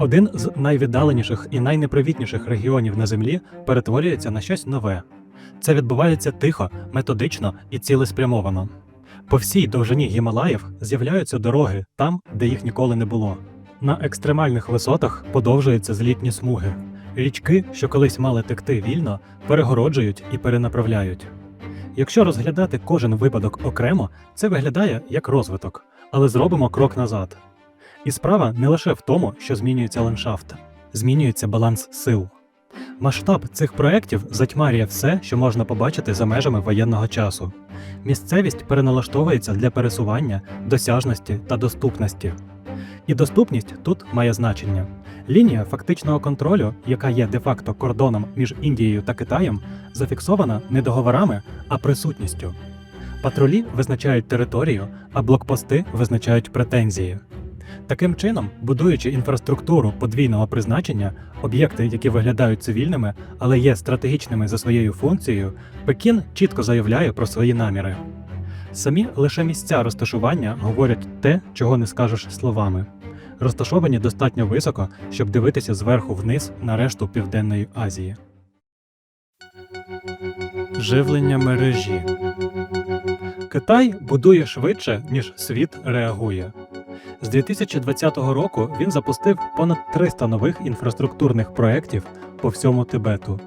Один з найвіддаленіших і найнепривітніших регіонів на землі перетворюється на щось нове. Це відбувається тихо, методично і цілеспрямовано. По всій довжині Гімалаїв з'являються дороги там, де їх ніколи не було. На екстремальних висотах подовжуються злітні смуги. Річки, що колись мали текти вільно, перегороджують і перенаправляють. Якщо розглядати кожен випадок окремо, це виглядає як розвиток, але зробимо крок назад. І справа не лише в тому, що змінюється ландшафт, змінюється баланс сил. Масштаб цих проєктів затьмарює все, що можна побачити за межами воєнного часу. Місцевість переналаштовується для пересування, досяжності та доступності. І доступність тут має значення. Лінія фактичного контролю, яка є де-факто кордоном між Індією та Китаєм, зафіксована не договорами, а присутністю. Патрулі визначають територію, а блокпости визначають претензії. Таким чином, будуючи інфраструктуру подвійного призначення, об'єкти, які виглядають цивільними, але є стратегічними за своєю функцією, Пекін чітко заявляє про свої наміри. Самі лише місця розташування говорять те, чого не скажеш словами. Розташовані достатньо високо, щоб дивитися зверху вниз на решту Південної Азії. Живлення мережі Китай будує швидше, ніж світ реагує. З 2020 року він запустив понад 300 нових інфраструктурних проєктів по всьому Тибету.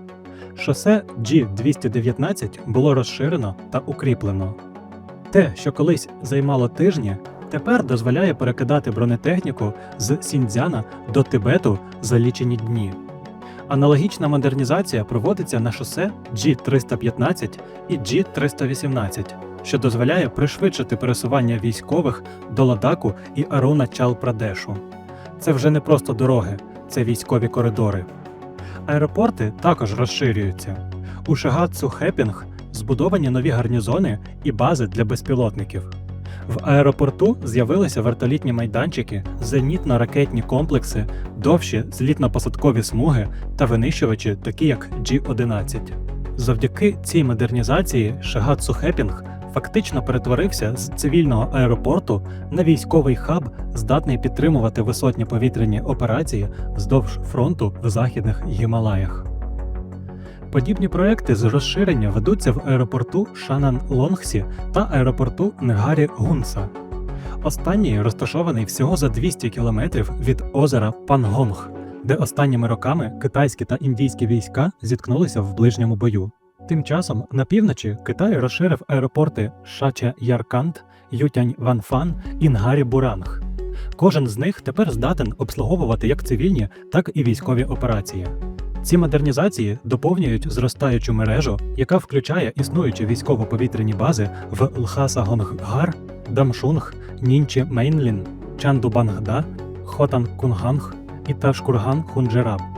Шосе G219 було розширено та укріплено. Те, що колись займало тижні, тепер дозволяє перекидати бронетехніку з Сіндзяна до Тибету за лічені дні. Аналогічна модернізація проводиться на шосе G315 і G318, що дозволяє пришвидшити пересування військових до Ладаку і Аруна Чал-Прадешу. Це вже не просто дороги, це військові коридори. Аеропорти також розширюються. У Шагатсу Хепінг збудовані нові гарнізони і бази для безпілотників. В аеропорту з'явилися вертолітні майданчики, зенітно-ракетні комплекси, довші злітно-посадкові смуги та винищувачі, такі як G-11. Завдяки цій модернізації Шагатсу Хепінг фактично перетворився з цивільного аеропорту на військовий хаб, здатний підтримувати висотні повітряні операції вздовж фронту в західних Гімалаях. Подібні проекти з розширення ведуться в аеропорту Шанан Лонгсі та аеропорту Нгарі Гунса. Останній розташований всього за 200 кілометрів від озера Пангонг, де останніми роками китайські та індійські війська зіткнулися в ближньому бою. Тим часом на півночі Китай розширив аеропорти Шача Яркант, Ютянь Ванфан і Нгарі Буранг. Кожен з них тепер здатен обслуговувати як цивільні, так і військові операції. Ці модернізації доповнюють зростаючу мережу, яка включає існуючі військово-повітряні бази в Лхаса-Гонггар, Дамшунг, Нінчі Мейнлін, Чандубангда, Хотан Кунганг і Ташкурган Хунджераб.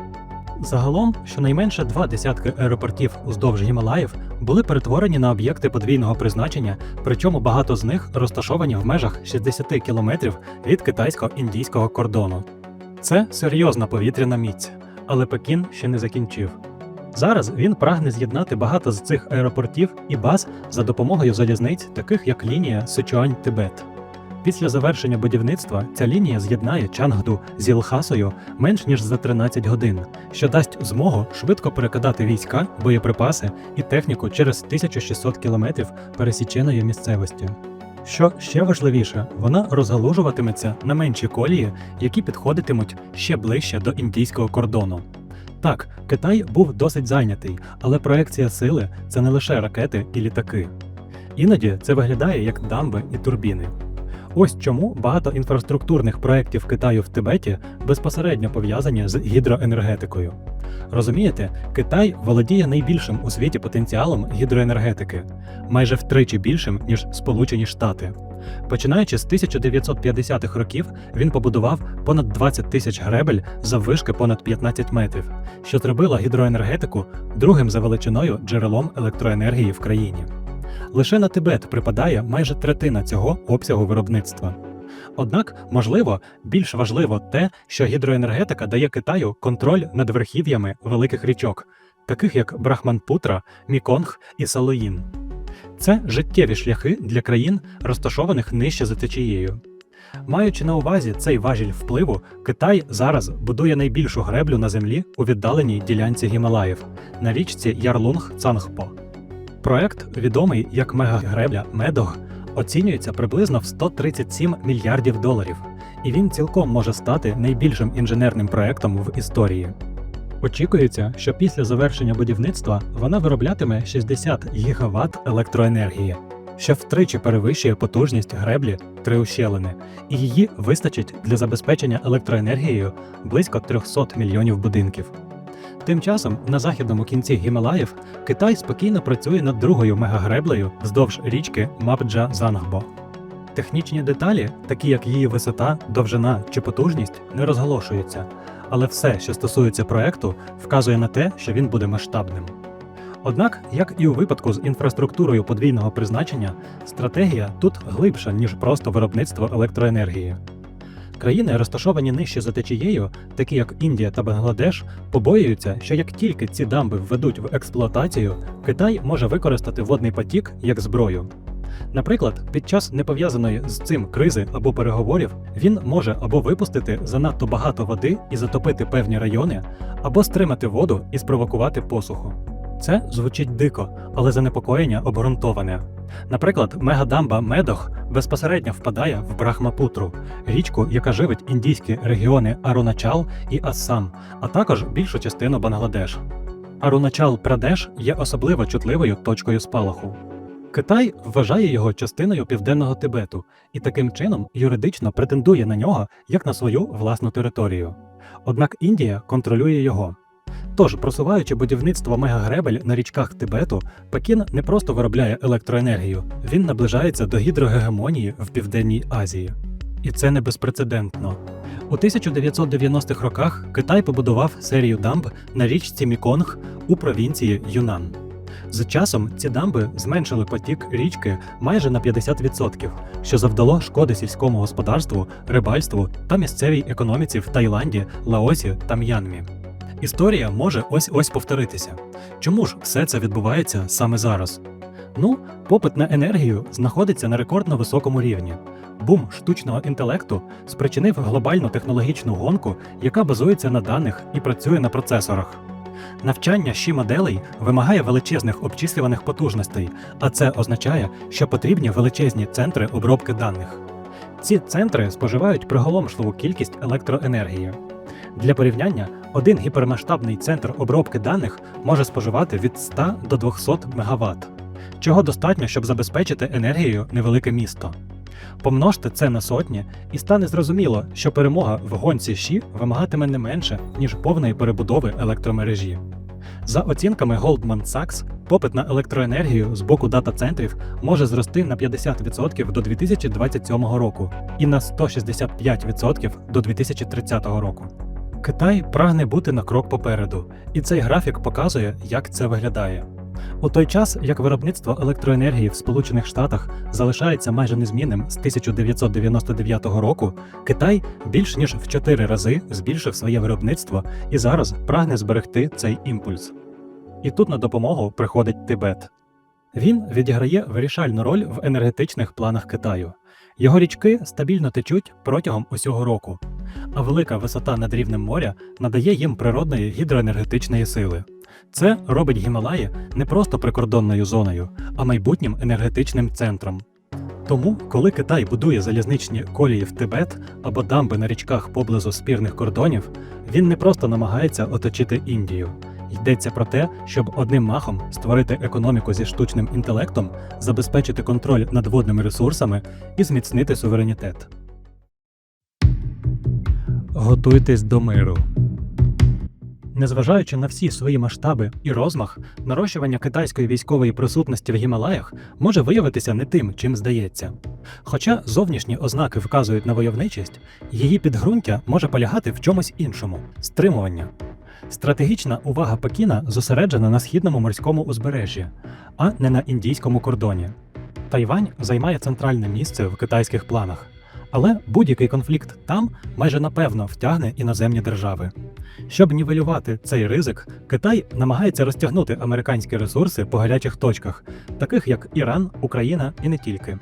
Загалом, щонайменше два десятки аеропортів уздовж Гімалаїв були перетворені на об'єкти подвійного призначення, причому багато з них розташовані в межах 60 кілометрів від китайсько-індійського кордону. Це серйозна повітряна міць, але Пекін ще не закінчив. Зараз він прагне з'єднати багато з цих аеропортів і баз за допомогою залізниць, таких як лінія Сичуань-Тибет. Після завершення будівництва ця лінія з'єднає Чангду з Ілхасою менш ніж за 13 годин, що дасть змогу швидко перекидати війська, боєприпаси і техніку через 1600 кілометрів пересіченої місцевості. Що ще важливіше, вона розгалужуватиметься на менші колії, які підходитимуть ще ближче до індійського кордону. Так, Китай був досить зайнятий, але проекція сили це не лише ракети і літаки. Іноді це виглядає як дамби і турбіни. Ось чому багато інфраструктурних проєктів Китаю в Тибеті безпосередньо пов'язані з гідроенергетикою. Розумієте, Китай володіє найбільшим у світі потенціалом гідроенергетики, майже втричі більшим, ніж Сполучені Штати. Починаючи з 1950-х років, він побудував понад 20 тисяч гребель заввишки понад 15 метрів, що зробило гідроенергетику другим за величиною джерелом електроенергії в країні. Лише на Тибет припадає майже третина цього обсягу виробництва. Однак, можливо, більш важливо те, що гідроенергетика дає Китаю контроль над верхів'ями великих річок, таких як Брахманпутра, Міконг і Салоїн. Це життєві шляхи для країн, розташованих нижче за течією. Маючи на увазі цей важіль впливу, Китай зараз будує найбільшу греблю на землі у віддаленій ділянці Гімалаїв на річці Ярлунг Цангпо. Проект, відомий як мегагребля Медог, оцінюється приблизно в 137 мільярдів доларів, і він цілком може стати найбільшим інженерним проектом в історії. Очікується, що після завершення будівництва вона вироблятиме 60 гігаватт електроенергії, що втричі перевищує потужність греблі Триущелини, і її вистачить для забезпечення електроенергією близько 300 мільйонів будинків. Тим часом на західному кінці Гімалаїв Китай спокійно працює над другою мегагреблею вздовж річки Мапджа Зангбо. Технічні деталі, такі як її висота, довжина чи потужність, не розголошуються, але все, що стосується проекту, вказує на те, що він буде масштабним. Однак, як і у випадку з інфраструктурою подвійного призначення, стратегія тут глибша, ніж просто виробництво електроенергії. Країни, розташовані нижче за течією, такі як Індія та Бангладеш, побоюються, що як тільки ці дамби введуть в експлуатацію, Китай може використати водний потік як зброю. Наприклад, під час непов'язаної з цим кризи або переговорів він може або випустити занадто багато води і затопити певні райони, або стримати воду і спровокувати посуху. Це звучить дико, але занепокоєння обґрунтоване. Наприклад, мегадамба Медох безпосередньо впадає в Брахмапутру, річку, яка живить індійські регіони Аруначал і Ассам, а також більшу частину Бангладеш. Аруначал Прадеш є особливо чутливою точкою спалаху. Китай вважає його частиною південного Тибету і таким чином юридично претендує на нього як на свою власну територію. Однак Індія контролює його. Тож, просуваючи будівництво мегагребель на річках Тибету, Пекін не просто виробляє електроенергію, він наближається до гідрогегемонії в Південній Азії. І це не безпрецедентно. У 1990-х роках Китай побудував серію дамб на річці Міконг у провінції Юнан. З часом ці дамби зменшили потік річки майже на 50%, що завдало шкоди сільському господарству, рибальству та місцевій економіці в Таїланді, Лаосі та М'янмі. Історія може ось ось повторитися. Чому ж все це відбувається саме зараз? Ну, попит на енергію знаходиться на рекордно високому рівні. Бум штучного інтелекту спричинив глобальну технологічну гонку, яка базується на даних і працює на процесорах. Навчання щі моделей вимагає величезних обчислюваних потужностей, а це означає, що потрібні величезні центри обробки даних. Ці центри споживають приголомшливу кількість електроенергії. Для порівняння, один гіпермасштабний центр обробки даних може споживати від 100 до 200 МВт, чого достатньо, щоб забезпечити енергією невелике місто. Помножте це на сотні, і стане зрозуміло, що перемога в гонці Ші вимагатиме не менше, ніж повної перебудови електромережі. За оцінками Goldman Sachs, попит на електроенергію з боку дата-центрів може зрости на 50% до 2027 року і на 165% до 2030 року. Китай прагне бути на крок попереду, і цей графік показує, як це виглядає. У той час, як виробництво електроенергії в Сполучених Штатах залишається майже незмінним з 1999 року, Китай більш ніж в 4 рази збільшив своє виробництво і зараз прагне зберегти цей імпульс. І тут на допомогу приходить Тибет. Він відіграє вирішальну роль в енергетичних планах Китаю. Його річки стабільно течуть протягом усього року, а велика висота над рівнем моря надає їм природної гідроенергетичної сили. Це робить Гімалаї не просто прикордонною зоною, а майбутнім енергетичним центром. Тому, коли Китай будує залізничні колії в Тибет або дамби на річках поблизу спірних кордонів, він не просто намагається оточити Індію. Йдеться про те, щоб одним махом створити економіку зі штучним інтелектом, забезпечити контроль над водними ресурсами і зміцнити суверенітет. Готуйтесь до миру. Незважаючи на всі свої масштаби і розмах, нарощування китайської військової присутності в Гімалаях може виявитися не тим, чим здається. Хоча зовнішні ознаки вказують на войовничість, її підґрунтя може полягати в чомусь іншому стримування. Стратегічна увага Пекіна зосереджена на східному морському узбережжі, а не на індійському кордоні. Тайвань займає центральне місце в китайських планах, але будь-який конфлікт там майже напевно втягне іноземні держави. Щоб нівелювати цей ризик, Китай намагається розтягнути американські ресурси по гарячих точках, таких як Іран, Україна і не тільки.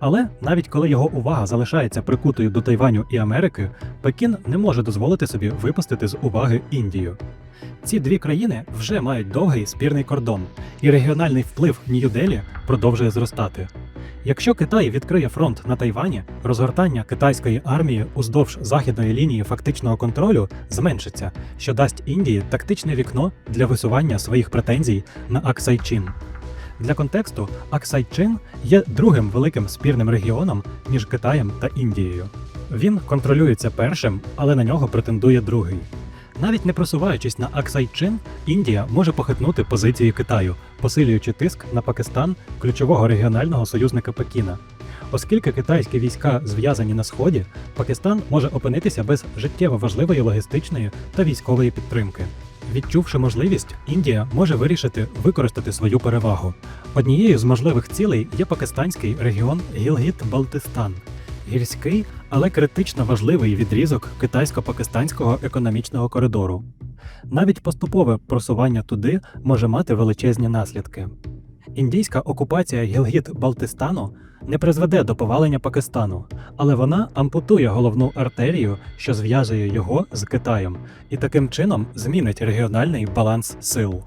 Але навіть коли його увага залишається прикутою до Тайваню і Америки, Пекін не може дозволити собі випустити з уваги Індію. Ці дві країни вже мають довгий спірний кордон, і регіональний вплив Нью-Делі продовжує зростати. Якщо Китай відкриє фронт на Тайвані, розгортання китайської армії уздовж західної лінії фактичного контролю зменшиться, що дасть Індії тактичне вікно для висування своїх претензій на Аксайчин. Для контексту, Аксайчин є другим великим спірним регіоном між Китаєм та Індією. Він контролюється першим, але на нього претендує другий. Навіть не просуваючись на Аксайчин, Індія може похитнути позиції Китаю, посилюючи тиск на Пакистан, ключового регіонального союзника Пекіна. Оскільки китайські війська зв'язані на сході, Пакистан може опинитися без життєво важливої логістичної та військової підтримки. Відчувши можливість, Індія може вирішити використати свою перевагу. Однією з можливих цілей є пакистанський регіон Гілгіт-Балтистан, гірський, але критично важливий відрізок китайсько-пакистанського економічного коридору. Навіть поступове просування туди може мати величезні наслідки. Індійська окупація Гілгіт-Балтистану не призведе до повалення Пакистану, але вона ампутує головну артерію, що зв'язує його з Китаєм, і таким чином змінить регіональний баланс сил.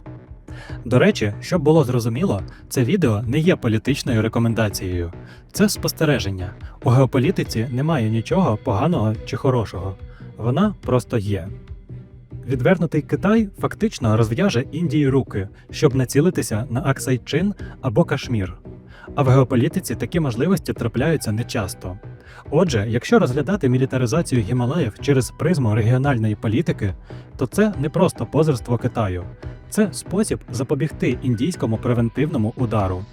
До речі, щоб було зрозуміло, це відео не є політичною рекомендацією, це спостереження. У геополітиці немає нічого поганого чи хорошого, вона просто є. Відвернутий Китай фактично розв'яже Індії руки, щоб націлитися на Аксайчин або Кашмір. А в геополітиці такі можливості трапляються нечасто. Отже, якщо розглядати мілітаризацію Гімалаїв через призму регіональної політики, то це не просто позирство Китаю, це спосіб запобігти індійському превентивному удару.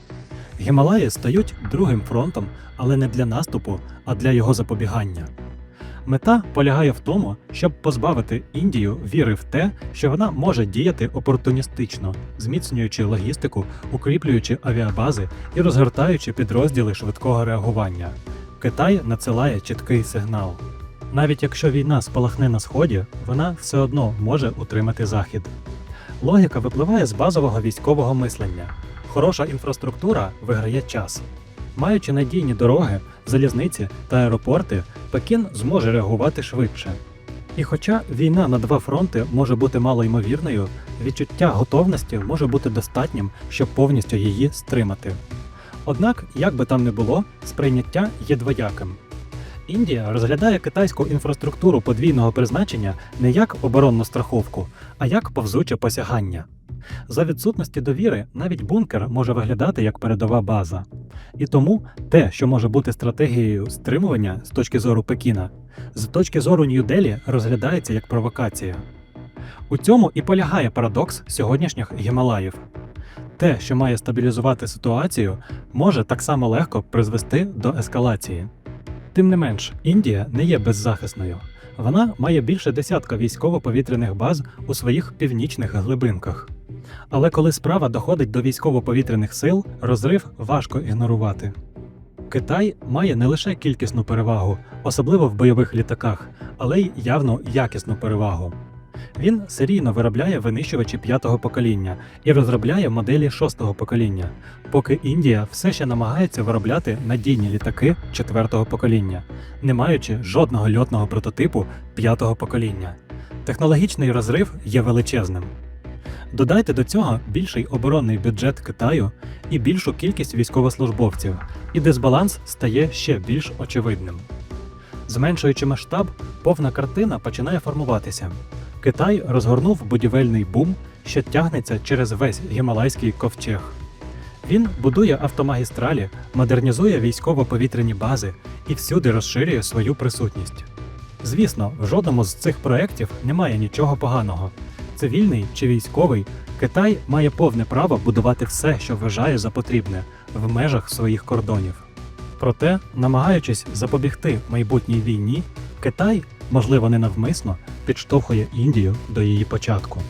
Гімалаї стають другим фронтом, але не для наступу, а для його запобігання. Мета полягає в тому, щоб позбавити Індію віри в те, що вона може діяти опортуністично, зміцнюючи логістику, укріплюючи авіабази і розгортаючи підрозділи швидкого реагування. Китай надсилає чіткий сигнал. Навіть якщо війна спалахне на сході, вона все одно може утримати захід. Логіка випливає з базового військового мислення. Хороша інфраструктура виграє час. Маючи надійні дороги, залізниці та аеропорти, Пекін зможе реагувати швидше. І хоча війна на два фронти може бути малоймовірною, відчуття готовності може бути достатнім, щоб повністю її стримати. Однак, як би там не було, сприйняття є двояким. Індія розглядає китайську інфраструктуру подвійного призначення не як оборонну страховку, а як повзуче посягання. За відсутності довіри навіть бункер може виглядати як передова база. І тому те, що може бути стратегією стримування з точки зору Пекіна, з точки зору Нью-Делі розглядається як провокація. У цьому і полягає парадокс сьогоднішніх Гімалаїв. Те, що має стабілізувати ситуацію, може так само легко призвести до ескалації. Тим не менш, Індія не є беззахисною. Вона має більше десятка військово-повітряних баз у своїх північних глибинках. Але коли справа доходить до військово-повітряних сил, розрив важко ігнорувати. Китай має не лише кількісну перевагу, особливо в бойових літаках, але й явну якісну перевагу. Він серійно виробляє винищувачі п'ятого покоління і розробляє моделі шостого покоління, поки Індія все ще намагається виробляти надійні літаки четвертого покоління, не маючи жодного льотного прототипу п'ятого покоління. Технологічний розрив є величезним. Додайте до цього більший оборонний бюджет Китаю і більшу кількість військовослужбовців, і дисбаланс стає ще більш очевидним. Зменшуючи масштаб, повна картина починає формуватися. Китай розгорнув будівельний бум, що тягнеться через весь гімалайський ковчег. Він будує автомагістралі, модернізує військово-повітряні бази і всюди розширює свою присутність. Звісно, в жодному з цих проєктів немає нічого поганого. Цивільний чи військовий, Китай має повне право будувати все, що вважає за потрібне, в межах своїх кордонів. Проте, намагаючись запобігти майбутній війні, Китай, можливо, ненавмисно, підштовхує Індію до її початку.